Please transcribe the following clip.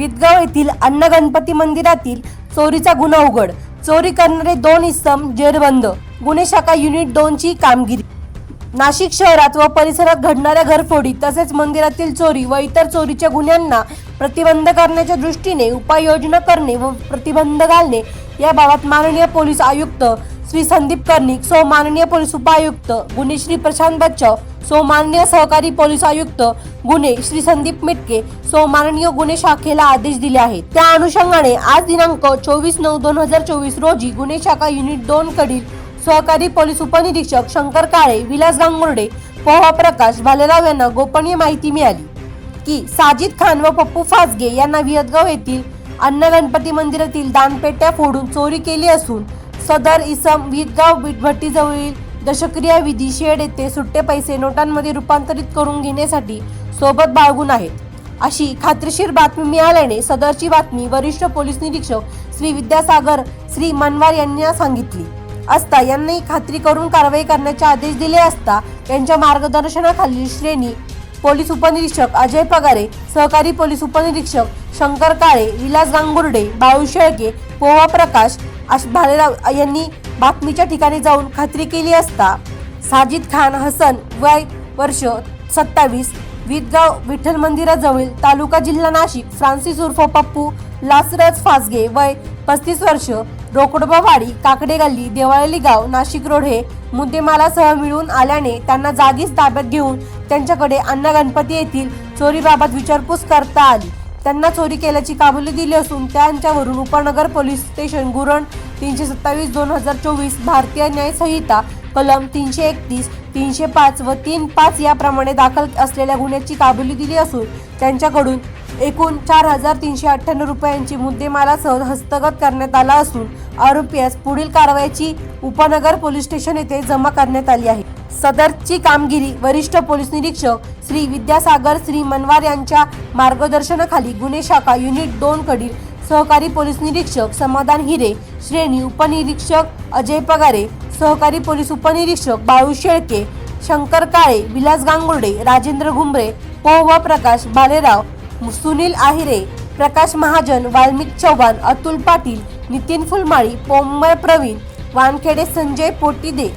विदगाव येथील अन्न गणपती मंदिरातील चोरीचा गुन्हा उघड. चोरी करणारे दोन इसम जेरबंद. गुन्हे शाखा युनिट दोनची कामगिरी. नाशिक शहरात व परिसरात घडणाऱ्या घरफोडी तसेच मंदिरातील चोरी व इतर चोरीच्या गुन्ह्यांना प्रतिबंध करण्याच्या दृष्टीने उपाययोजना करणे व प्रतिबंध घालणे याबाबत माननीय पोलीस आयुक्त श्री संदीप कर्णिक सो माननीय पोलीस उपायुक्त गुन्हे श्री प्रशांत बच्चव सो माननीय सहकारी पोलीस आयुक्त गुन्हे श्री संदीप मिटके सो माननीय गुन्हे शाखेला आदेश दिले आहेत. त्या अनुषंगाने आज दिनांक चोवीस नऊ दोन हजार चोवीस रोजी गुन्हे शाखा युनिट दोन कडील सहकारी पोलीस उपनिरीक्षक शंकर काळे विलास गांगुर्डे पोहा प्रकाश भालेराव यांना गोपनीय माहिती मिळाली की साजिद खान व पप्पू फासगे यांना विहतगाव येथील अन्न गणपती मंदिरातील दानपेट्या फोडून चोरी केली असून सदर इसम विदगाव भट्टीजवळील दशक्रिया विधी शेड येथे सुट्टे पैसे नोटांमध्ये रूपांतरित करून घेण्यासाठी सोबत बाळगून आहेत. अशी खात्रीशीर बातमी मिळाल्याने सदरची बातमी वरिष्ठ पोलीस निरीक्षक श्री विद्यासागर श्री मनवार यांना सांगितली. असता यांनी खात्री करून कारवाई करण्याचे आदेश दिले असता त्यांच्या मार्गदर्शनाखाली श्रेणी पोलीस उपनिरीक्षक अजय पगारे सहकारी पोलीस उपनिरीक्षक शंकर काळे विलास गांगुर्डे बाळू शेळके पोहा प्रकाश भालेराव यांनी बातमीच्या ठिकाणी जाऊन खात्री केली असता साजिद खान हसन वय वर्ष सत्तावीस विदगाव विठ्ठल मंदिराजवळील तालुका जिल्हा नाशिक फ्रान्सिस उर्फ पप्पू लासरज फासगे वय पस्तीस वर्ष रोकडबावाडी काकडे गल्ली देवाळली गाव नाशिक रोड हे मुद्देमालासह मिळून आल्याने त्यांना जागीच ताब्यात घेऊन त्यांच्याकडे अन्न गणपती येथील चोरीबाबत विचारपूस करता आली. त्यांना चोरी केल्याची काबुली दिली असून त्यांच्यावरून उपनगर पोलीस स्टेशन गुरण तीनशे सत्तावीस दोन हजार चोवीस भारतीय न्याय संहिता कलम तीनशे एकतीस तीनशे पाच व तीन पाच याप्रमाणे दाखल असलेल्या गुन्ह्याची काबुली दिली असून त्यांच्याकडून एकूण चार हजार तीनशे अठ्ठ्याण्णव रुपयांची मुद्देमालासह हस्तगत करण्यात आला असून आरोपीस पुढील कारवाईची उपनगर पोलीस स्टेशन येथे जमा करण्यात आली आहे. सदरची कामगिरी वरिष्ठ पोलीस निरीक्षक श्री विद्यासागर श्री मनवार यांच्या मार्गदर्शनाखाली गुन्हे शाखा युनिट दोन कडील सहकारी पोलीस निरीक्षक समाधान हिरे श्रेणी उपनिरीक्षक अजय पगारे सहकारी पोलीस उपनिरीक्षक बाळू शेळके शंकर काळे विलास गांगुर्डे राजेंद्र घुंबरे व प्रकाश बालेराव सुनील आहिरे प्रकाश महाजन वाल्मिक चव्हाण अतुल पाटील नितीन फुलमाळी पोंबळ प्रवीण वानखेडे संजय पोटीदे